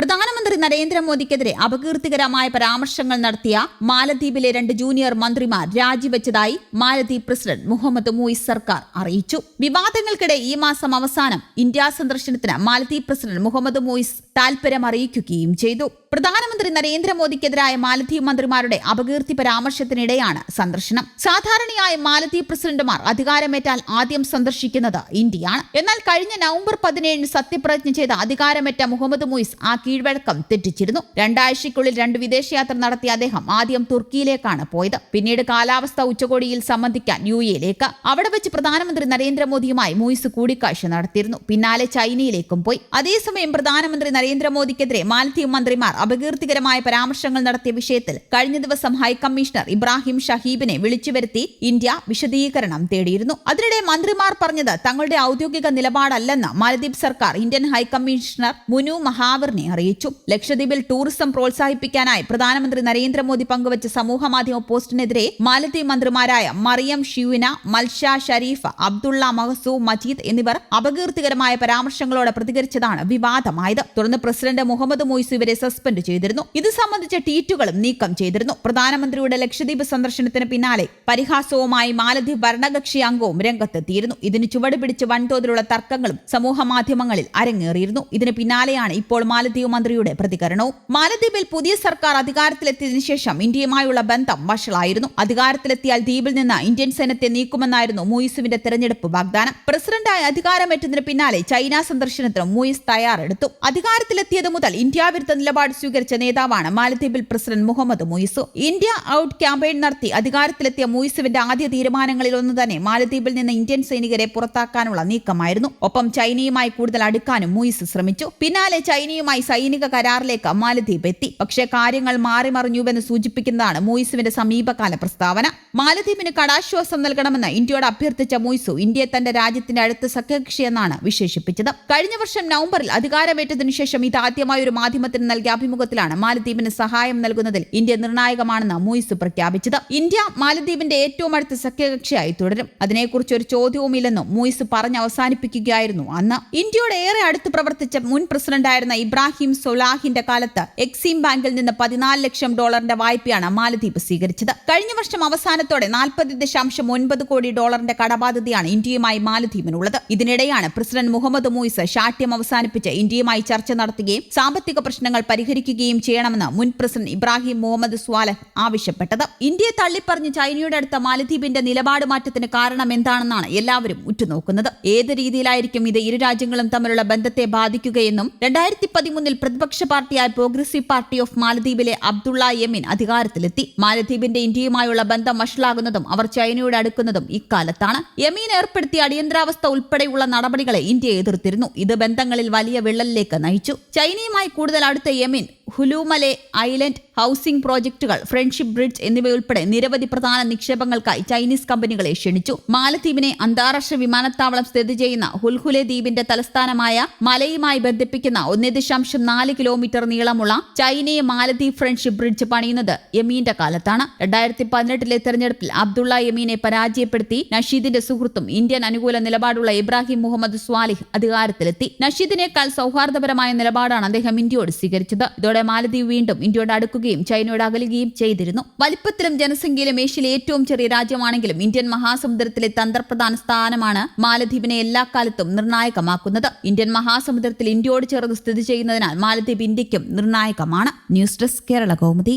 പ്രധാനമന്ത്രി നരേന്ദ്രമോദിക്കെതിരെ അപകീർത്തികരമായ പരാമർശങ്ങൾ നടത്തിയ മാലദ്വീപിലെ രണ്ട് ജൂനിയർ മന്ത്രിമാർ രാജിവെച്ചതായി മാലദ്വീപ് പ്രസിഡന്റ് മുഹമ്മദ് മുയിസ് സർക്കാർ അറിയിച്ചു. വിവാദങ്ങൾക്കിടെ ഈ മാസം അവസാനം ഇന്ത്യ സന്ദർശനത്തിന് മാലദ്വീപ് പ്രസിഡന്റ് മുഹമ്മദ് മുയിസ് താൽപര്യം അറിയിക്കുകയും ചെയ്തു. പ്രധാനമന്ത്രി നരേന്ദ്രമോദിക്കെതിരായ മാലദ്വീപ് മന്ത്രിമാരുടെ അപകീർത്തി പരാമർശത്തിനിടെയാണ് സന്ദർശനം. സാധാരണയായി മാലദ്വീപ് പ്രസിഡന്റുമാർ അധികാരമേറ്റാൽ ആദ്യം സന്ദർശിക്കുന്നത് ഇന്ത്യയാണ്. എന്നാൽ കഴിഞ്ഞ നവംബർ പതിനേഴിന് സത്യപ്രതിജ്ഞ ചെയ്ത അധികാരമേറ്റ മുഹമ്മദ് മുയിസ് ആ കീഴ്വഴക്കം തെറ്റിച്ചിരുന്നു. രണ്ടാഴ്ചയ്ക്കുള്ളിൽ രണ്ട് വിദേശയാത്ര നടത്തിയ അദ്ദേഹം ആദ്യം തുർക്കിയിലേക്കാണ് പോയത്. പിന്നീട് കാലാവസ്ഥ ഉച്ചകോടിയിൽ സംബന്ധിക്കാൻ യു എയിലേക്ക് അവിടെ വെച്ച് പ്രധാനമന്ത്രി നരേന്ദ്രമോദിയുമായി മൂയിസ് കൂടിക്കാഴ്ച നടത്തിയിരുന്നു. പിന്നാലെ ചൈനയിലേക്കും പോയി. അതേസമയം പ്രധാനമന്ത്രി നരേന്ദ്രമോദിക്കെതിരെ മാലദ്വീപ് മന്ത്രിമാർ അപകീർത്തികരമായ പരാമർശങ്ങൾ നടത്തിയ വിഷയത്തിൽ കഴിഞ്ഞ ദിവസം ഹൈക്കമ്മീഷണർ ഇബ്രാഹിം ഷഹീബിനെ വിളിച്ചു വരുത്തി ഇന്ത്യ വിശദീകരണം തേടിയിരുന്നു. അതിനിടെ മന്ത്രിമാർ പറഞ്ഞത് തങ്ങളുടെ ഔദ്യോഗിക നിലപാടല്ലെന്ന് മാലദ്വീപ് സർക്കാർ ഇന്ത്യൻ ഹൈക്കമ്മീഷണർ മുനു മഹാവറിനെ അറിയിച്ചു. ലക്ഷദ്വീപിൽ ടൂറിസം പ്രോത്സാഹിപ്പിക്കാനായി പ്രധാനമന്ത്രി നരേന്ദ്രമോദി പങ്കുവച്ച സമൂഹ മാധ്യമ പോസ്റ്റിനെതിരെ മാലദ്വീപ് മന്ത്രിമാരായ മറിയം ഷിയുന മൽഷ ഷരീഫ് അബ്ദുള്ള മഹസൂ മജീദ് എന്നിവർ അപകീർത്തികരമായ പരാമർശങ്ങളോടെ പ്രതികരിച്ചതാണ് വിവാദമായത്. തുടർന്ന് പ്രസിഡന്റ് മുഹമ്മദ് മൊയ്സു ഇവരെ സസ്പെൻഡ് ചെയ്തിരുന്നു. ഇത് സംബന്ധിച്ച ട്വീറ്റുകളും നീക്കം ചെയ്തിരുന്നു. പ്രധാനമന്ത്രിയുടെ ലക്ഷദ്വീപ് സന്ദർശനത്തിന് പിന്നാലെ പരിഹാസവുമായി മാലദ്വീപ് ഭരണകക്ഷി അംഗവും രംഗത്തെത്തിയിരുന്നു. ഇതിന് ചുവടുപിടിച്ച് വൻതോതിലുള്ള തർക്കങ്ങളും സമൂഹ മാധ്യമങ്ങളിൽ അരങ്ങേറിയിരുന്നു. ഇതിന് പിന്നാലെയാണ് ഇപ്പോൾ മാലദ്വീപ് മന്ത്രിയുടെ പ്രതികരണവും. മാലദ്വീപിൽ പുതിയ സർക്കാർ അധികാരത്തിലെത്തിയതിനു ശേഷം ഇന്ത്യയുമായുള്ള ബന്ധം വഷളായിരുന്നു. അധികാരത്തിലെത്തിയാൽ ദ്വീപിൽ നിന്ന് ഇന്ത്യൻ സൈന്യത്തെ നീക്കുമെന്നായിരുന്നു മൂയിസുവിന്റെ തെരഞ്ഞെടുപ്പ് വാഗ്ദാനം. പ്രസിഡന്റായി അധികാരമേറ്റതിന് പിന്നാലെ ചൈന സന്ദർശനത്തിന് മൂയിസ് തയ്യാറെടുത്തു. അധികാരത്തിലെത്തിയത് മുതൽ ഇന്ത്യ വിരുദ്ധ നിലപാട് സ്വീകരിച്ച നേതാവാണ് മാലദ്വീപിൽ president Mohamed Muizzu. India out campaign നടത്തി അധികാരത്തിലെത്തിയ മൂയിസുവിന്റെ ആദ്യ തീരുമാനങ്ങളിൽ ഒന്ന് തന്നെ മാലദ്വീപിൽ നിന്ന് ഇന്ത്യൻ സൈനികരെ പുറത്താക്കാനുള്ള നീക്കമായിരുന്നു. ഒപ്പം ചൈനയുമായി കൂടുതൽ അടുക്കാനും മൂയിസ് ശ്രമിച്ചു. പിന്നാലെ ചൈനയുമായി സൈനിക കരാറിലേക്ക് മാലദ്വീപ് എത്തി. പക്ഷേ കാര്യങ്ങൾ മാറിമറിഞ്ഞുവെന്ന് സൂചിപ്പിക്കുന്നതാണ് മൂയിസുവിന്റെ സമീപകാല പ്രസ്താവന. മാലദ്വീപിന് കടാശ്വാസം നൽകണമെന്ന് ഇന്ത്യയോട് അഭ്യർത്ഥിച്ച മൂയിസു ഇന്ത്യയെ തന്റെ രാജ്യത്തിന്റെ അടുത്ത സഖ്യകക്ഷിയെന്നാണ് വിശേഷിപ്പിച്ചത്. കഴിഞ്ഞ വർഷം നവംബറിൽ അധികാരമേറ്റതിനു ശേഷം ഇതാദ്യമായ ഒരു മാധ്യമത്തിന് നൽകിയ അഭിമുഖത്തിലാണ് മാലദ്വീപിന് സഹായം നൽകുന്നതിൽ ഇന്ത്യ നിർണായകമാണെന്ന് മൂയിസു പ്രഖ്യാപിച്ചത്. ഇന്ത്യ മാലദ്വീപിന്റെ ഏറ്റവും അടുത്ത സഖ്യകക്ഷിയായി തുടരും. അതിനെക്കുറിച്ച് ഒരു ചോദ്യവുമില്ലെന്നും മൂയിസ് പറഞ്ഞ് അവസാനിപ്പിക്കുകയായിരുന്നു അന്ന്. ഇന്ത്യയോട് ഏറെ അടുത്ത് പ്രവർത്തിച്ച മുൻ പ്രസിഡന്റായിരുന്ന ഇബ്രാഹിം സൊലാഹിന്റെ കാലത്ത് എക്സിം ബാങ്കിൽ നിന്ന് പതിനാല് ലക്ഷം ഡോളറിന്റെ വായ്പയാണ് മാലദ്വീപ് സ്വീകരിച്ചത്. കഴിഞ്ഞ വർഷം അവസാനത്തോടെ നാൽപ്പത് ദശാംശം ഒൻപത് കോടി ഡോളറിന്റെ കടബാധ്യതയാണ് ഇന്ത്യയുമായി മാലദ്വീപിനുള്ളത്. ഇതിനിടെയാണ് പ്രസിഡന്റ് മുഹമ്മദ് മൂയിസ് ശാഠ്യം അവസാനിപ്പിച്ച് ഇന്ത്യയുമായി ചർച്ച നടത്തുകയും സാമ്പത്തിക പ്രശ്നങ്ങൾ പരിഹരിക്കുകയും ചെയ്യണമെന്ന് മുൻ പ്രസിഡന്റ് ഇബ്രാഹിം മുഹമ്മദ് സ്വാലഹ് ആവശ്യപ്പെട്ടത്. ഇന്ത്യയെ തള്ളിപ്പറഞ്ഞ് ചൈനയുടെ അടുത്ത മാലദ്വീപിന്റെ നിലപാട് മാറ്റത്തിന് കാരണം എന്താണെന്നാണ് എല്ലാവരും ഉറ്റുനോക്കുന്നത്. ഏത് രീതിയിലായിരിക്കും ഇത് ഇരു രാജ്യങ്ങളും തമ്മിലുള്ള ബന്ധത്തെ ബാധിക്കുകയെന്നും രണ്ടായിരത്തി പതിമൂന്നിൽ പ്രതിപക്ഷ പാർട്ടിയായ പ്രോഗ്രസീവ് പാർട്ടി ഓഫ് മാലദ്വീപിലെ അബ്ദുള്ള യമിൻ അധികാരത്തിലെത്തി. മാലദ്വീപിന്റെ ഇന്ത്യയുമായുള്ള ബന്ധം വഷളാകുന്നതും അവർ ചൈനയോട് അടുക്കുന്നതും ഇക്കാലത്താണ്. യമീൻ ഏർപ്പെടുത്തിയ അടിയന്തരാവസ്ഥ ഉൾപ്പെടെയുള്ള നടപടികളെ ഇന്ത്യ എതിർത്തിരുന്നു. ഇത് ബന്ധങ്ങളിൽ വലിയ വിള്ളലിലേക്ക് നയിച്ചു. ചൈനയുമായി കൂടുതൽ അടുത്ത യമീൻ ഹുലൂമലെ ഐലൻഡ് ഹൗസിംഗ് പ്രോജക്റ്റുകൾ ഫ്രണ്ട്ഷിപ്പ് ബ്രിഡ്ജ് എന്നിവയുൾപ്പെടെ നിരവധി പ്രധാന നിക്ഷേപങ്ങൾക്കായി ചൈനീസ് കമ്പനികളെ ക്ഷണിച്ചു. മാലദ്വീപിനെ അന്താരാഷ്ട്ര വിമാനത്താവളം സ്ഥിതി ചെയ്യുന്ന ഹുൽഹുലെ ദ്വീപിന്റെ തലസ്ഥാനമായ മലയുമായി ബന്ധിപ്പിക്കുന്ന ഒന്നേ ദശാംശം നാല് കിലോമീറ്റർ നീളമുള്ള ചൈനയെ മാലദ്വീപ് ഫ്രണ്ട്ഷിപ്പ് ബ്രിഡ്ജ് പണിയുന്നത് യമീന്റെ കാലത്താണ്. രണ്ടായിരത്തി പതിനെട്ടിലെ തെരഞ്ഞെടുപ്പിൽ അബ്ദുള്ള യമീനെ പരാജയപ്പെടുത്തി. നഷീദിന്റെ സുഹൃത്തും ഇന്ത്യൻ അനുകൂല നിലപാടുള്ള ഇബ്രാഹിം മുഹമ്മദ് സ്വാലിഹ് അധികാരത്തിലെത്തി. നഷീദിനേക്കാൾ സൗഹാർദ്ദപരമായ നിലപാടാണ് അദ്ദേഹം ഇന്ത്യയോട് സ്വീകരിച്ചത്. ഇതോടെ മാലദ്വീപ് വീണ്ടും ഇന്ത്യയോട് അടുക്കുകയും ചൈനയോട് അകലുകയും ചെയ്തിരുന്നു. വലിപ്പത്തിലും ജനസംഖ്യയിലും ഏഷ്യയിലെ ഏറ്റവും ചെറിയ രാജ്യമാണെങ്കിലും ഇന്ത്യൻ മഹാസമുദ്രത്തിലെ തന്ത്രപ്രധാന സ്ഥാനമാണ് മാലദ്വീപിനെ എല്ലാ കാലത്തും നിർണായകമാക്കുന്നത്. ഇന്ത്യൻ മഹാസമുദ്രത്തിൽ ഇന്ത്യയോട് ചേർന്ന് സ്ഥിതി ചെയ്യുന്നതിനാൽ മാലദ്വീപ് ഇന്ത്യക്കും നിർണായകമാണ്. News desk Kerala Kaumudi.